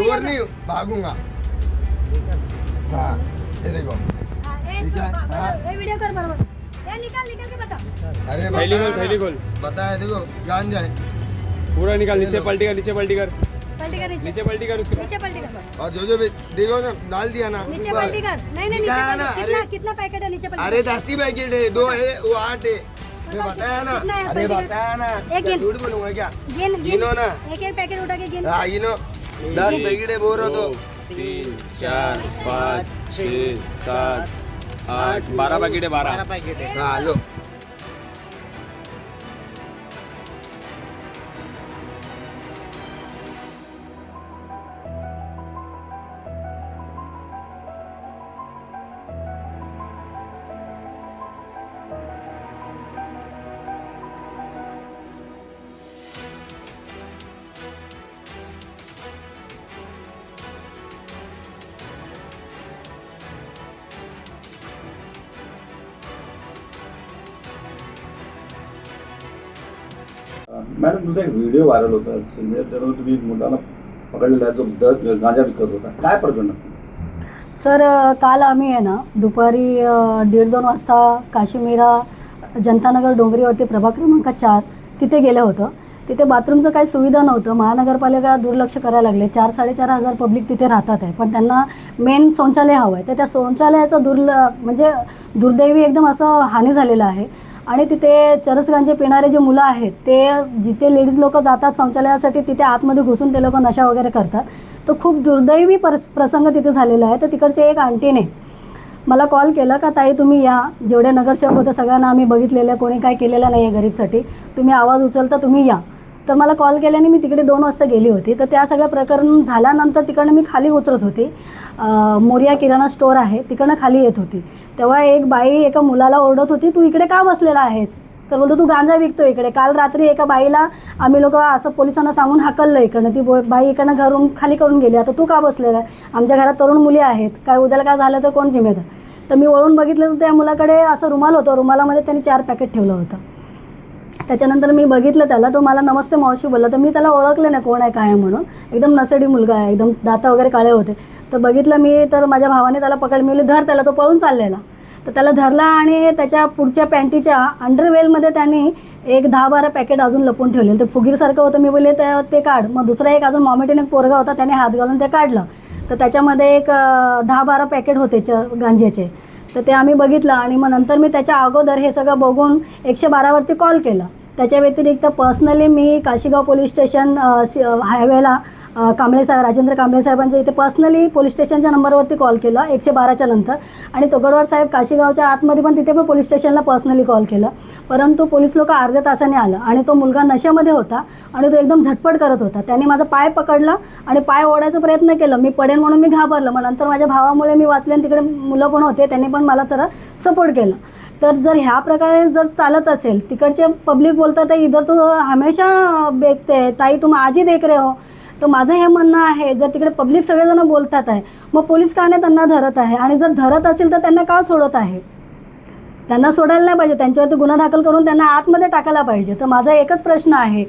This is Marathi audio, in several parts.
चोर नहीं भागूँगा। हाँ ये देखो। एक ठीक सौ- बा-। ये वीडियो कर बरोबर। ये निकाल निकाल के बता। अरे थैली खोल थैली खोल बताया देखो गांजा है पूरा निकाल नीचे पलटी कर नीचे पलटी कर। नीचे। नीचे पलटी कर उसके नीचे पलटी कर। और जो जो भी देखो ना डाल दिया ना। नीचे पलटी कर। नहीं नहीं नीचे ना, कितना अरे। कितना पैकेट है नीचे पलटी अरे दस ही पैकेट है दो है वो आठ है। मैं बताया ना। अरे बताया ना। एक झूठ बोलूँगा क्या? गिन गिन गिनो ना। एक एक पैकेट उठा के गिन हाँ गिनो। दस पैकेट है बोल रहा तो तीन चार पाँच छः सात आठ बारह पैकेट है बारह हाँ लो मॅडम तुझा एक व्हिडिओ व्हायरल होता म्हणजे त्यावर तुम्ही मुलाला पकडलेला जो गांजा विकत होता. काय प्रकरण सर काल आम्ही आहे ना दुपारी दीड दोन वाजता काशीमीरा जनतानगर डोंगरीवरती प्रभाग क्रमांक चार तिथे गेलं होतं. तिथे बाथरूमचं काही सुविधा नव्हतं महानगरपालिका दुर्लक्ष करायला लागले. चार साडेचार हजार पब्लिक तिथे राहतात आहे. पण त्यांना मेन शौचालय हवं आहे तर त्या शौचालयाचं दुर्ल म्हणजे दुर्दैवी एकदम असं हानी झालेलं आहे. आणि तिथे चरसगांचे पिणारे जे मुलं आहेत ते जिथे लेडीज लोक जातात शौचालयासाठी तिथे आतमध्ये घुसून ते लोक नशा वगैरे करतात. तर खूप दुर्दैवी परस प्रसंग तिथे झालेला आहे. तर तिकडचे एक आंटीने मला कॉल केला का ताई तुम्ही या. जेवढे नगरसेवक होते सगळ्यांना आम्ही बघितलेलं आहे. कोणी काय केलेलं नाही आहे गरीबसाठी. तुम्ही आवाज उचलता तुम्ही या. तर मला कॉल केल्याने मी तिकडे दोन वाजता गेली होती. तर त्या सगळ्या प्रकरण झाल्यानंतर तिकडनं मी खाली उतरत होती. अं, मोरिया किराणा स्टोअर आहे. तिकडनं खाली येत होती. तेव्हा एक बाई एका मुलाला ओरडत होती तू इकडे का बसलेला आहेस? तर बोलतो तू गांजा विकतो इकडे. काल रात्री एका बाईला आम्ही लोक असं पोलिसांना सांगून हाकललं इकडनं. ती बो- बाई इकडनं घरून खाली करून गेली. आता तू का बसलेला आहे? आमच्या घरात तरुण मुली आहेत. काय उद्याला काय झालं तर कोण जिम्मेदार? तर मी वळून बघितलं तर त्या मुलाकडे असं रुमाल होतं. रुमालामध्ये त्यांनी चार पॅकेट ठेवलं होतं. त्याच्यानंतर मी बघितलं त्याला तो मला नमस्ते मावशी बोलला. तर मी त्याला ओळखलं नाही कोण आहे काय आहे म्हणून. एकदम नसडी मुलगा आहे एकदम दाता वगैरे काळे होते. तर बघितलं मी तर माझ्या भावाने त्याला पकड मिळली धर त्याला तो पळून चाललेला. तर त्याला धरला आणि त्याच्या पुढच्या पॅन्टीच्या अंडरवेलमध्ये त्यांनी एक दहा बारा पॅकेट अजून लपून ठेवले ते फुगीरसारखं होतं. मी बोलले त्या ते काढ. मग दुसरा एक अजून मॉमेटिन एक पोरगा होता त्याने हात घालून ते काढलं. तर त्याच्यामध्ये एक दहा बारा पॅकेट होते च गांजेचे. तर ते आम्ही बघितलं आणि मग नंतर मी त्याच्या अगोदर हे सगळं बघून एकशे बारावरती कॉल केला. त्याच्या व्यतिरिक्त पर्सनली मी काशीगाव पोलीस स्टेशन सी- हायवेला कांबळे साहेब राजेंद्र कांबळे साहेबांच्या इथे पर्सनली पोलीस स्टेशनच्या नंबरवरती कॉल केला एकशे बाराच्या नंतर. आणि तोगडवार साहेब काशीगावच्या आतमध्ये पण तिथे पण पोलीस स्टेशनला पर्सनली कॉल केला. परंतु पोलीस लोक अर्ध्या तासाने आलं आणि तो मुलगा नशेमध्ये होता आणि तो एकदम झटपट करत होता. त्याने माझा पाय पकडला आणि पाय ओढायचा प्रयत्न केला. मी पडेन म्हणून मी घाबरलं. मग नंतर माझ्या भावामुळे मी वाचले आणि तिकडे मुलं पण होते. त्यांनी पण मला तर सपोर्ट केला. तर जर ह्या प्रकारे जर चालत असेल तिकडचे पब्लिक बोलतात इधर तो हमेशा बेकते ताई तुम आजी देख रहे हो. तर माझं हे म्हणणं आहे जर तिकडे पब्लिक सगळेजण बोलतात आहे मग पोलीस का नाही त्यांना धरत आहे आणि जर धरत असेल तर त्यांना का सोडत आहे? त्यांना सोडायला नाही पाहिजे त्यांच्यावरती गुन्हा दाखल करून त्यांना आतमध्ये टाकायला पाहिजे. तर माझा एकच प्रश्न आहे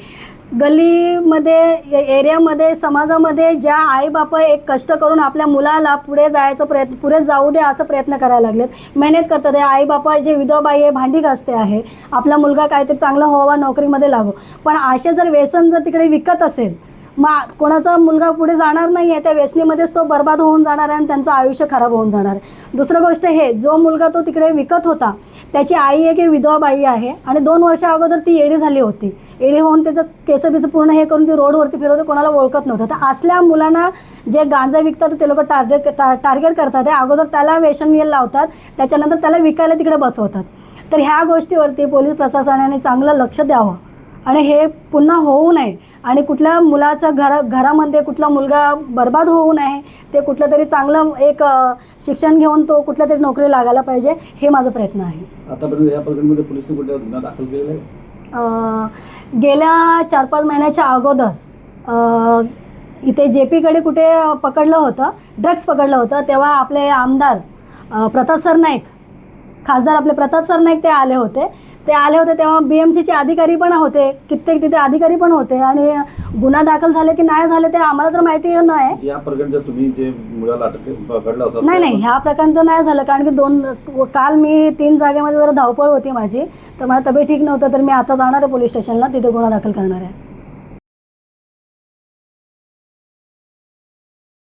गल्लीमध्ये ए- एरियामध्ये समाजामध्ये ज्या आईबाप एक कष्ट करून आपल्या मुलाला पुढे जायचं प्रयत्न पुढे जाऊ दे असं प्रयत्न करायला लागलेत मेहनत करतात आहे. आईबापा जे विधवाबाई आहे भांडी घासते आहे आपला मुलगा काहीतरी चांगला व्हावा नोकरीमध्ये लागो. पण असे जर व्यसन जर तिकडे विकत असेल मग कोणाचा मुलगा पुढे जाणार नाही आहे त्या व्यसनीमध्येच तो बर्बाद होऊन जाणार आहे आणि त्यांचं आयुष्य खराब होऊन जाणार आहे. दुसरं गोष्ट हे जो मुलगा तो तिकडे विकत होता त्याची आई एक विधवा बाई आहे आणि दोन वर्षा अगोदर ती येडी झाली होती. एडी होऊन त्याचं केसबीचं पूर्ण हे करून ती रोडवरती फिरवते कोणाला ओळखत नव्हतं. तर असल्या मुलांना जे गांजा विकतात ते लोक टार्गेट टार्गेट करतात. आहे अगोदर त्याला व्यसन लावतात त्याच्यानंतर त्याला विकायला तिकडे बसवतात. तर ह्या गोष्टीवरती पोलीस प्रशासनाने चांगलं लक्ष द्यावं. आणि हे पुन्हा होऊ नये. आणि कुठल्या मुलाचं घरा घरामध्ये कुठला मुलगा बर्बाद होऊ नये ते कुठलं तरी चांगलं एक शिक्षण घेऊन तो कुठल्या तरी नोकरी लागायला पाहिजे हे माझा प्रयत्न आहे. आतापर्यंत या प्रकरणामध्ये पोलिसने गुन्हा दाखल केलेला आहे? गेल्या चार पाच महिन्याच्या अगोदर इथे जे पीकडे कुठे पकडलं होतं ड्रग्स पकडलं होतं तेव्हा आपले आमदार प्रताप सर नाईक खासदार आपले प्रताप सर नाईक ते आले होते. ते आले होते तेव्हा बी एम सीचे अधिकारी पण होते कित्येक तिथे अधिकारी पण होते आणि गुन्हा दाखल झाले की नाही झाले ते आम्हाला तर माहिती नाही या प्रकरण जर तुम्ही जे मुलाला अटक पकडला होता नाही नाही ह्या प्रकरण तर नाही झालं कारण की दोन काल मी तीन जागेमध्ये जरा धावपळ होती माझी तर मला तब्येत ठीक नव्हतं तर मी आता जाणार आहे पोलीस स्टेशनला तिथे गुन्हा दाखल करणार आहे.